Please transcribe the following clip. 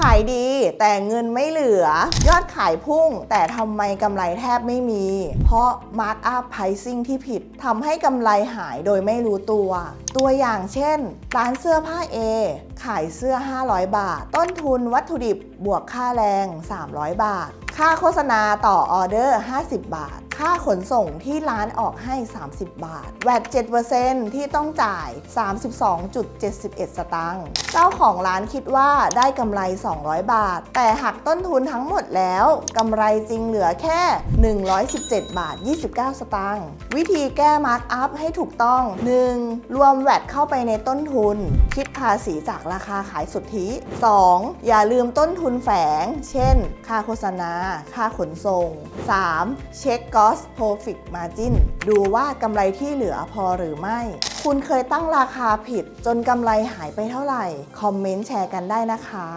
ขายดี แต่เงินไม่เหลือ ยอดขายพุ่ง แต่ทำไมกำไรแทบไม่มี เพราะ Mark Up Pricing ที่ผิดทำให้กำไรหายโดยไม่รู้ตัว ตัวอย่างเช่น ร้านเสื้อผ้า A ขายเสื้อ 500 บาท ต้นทุนวัตถุดิบบวกค่าแรง 300 บาท ค่าโฆษณาต่อออเดอร์ 50 บาท ค่าขนส่งที่ร้านออกให้ 30 บาท แวด7%ที่ต้องจ่าย 32.71 สตางค์ เจ้าของร้านคิดว่าได้กำไร 200 บาท แต่หักต้นทุนทั้งหมดแล้วกำไรจริงเหลือแค่ 117 บาท 29 สตางค์ วิธีแก้มาร์กอัพให้ถูกต้อง 1. รวมแวดเข้าไปในต้นทุน คิดภาษีจากราคาขายสุทธิ 2. อย่าลืมต้นทุนแฝง เช่น ค่าโฆษณา ค่าขนส่ง 3. เช็คก๊อ Gross Profit Margin ดูว่ากำไรที่เหลือพอหรือไม่ คุณเคยตั้งราคาผิดจนกำไรหายไปเท่าไหร่ คอมเมนต์แชร์กันได้นะคะ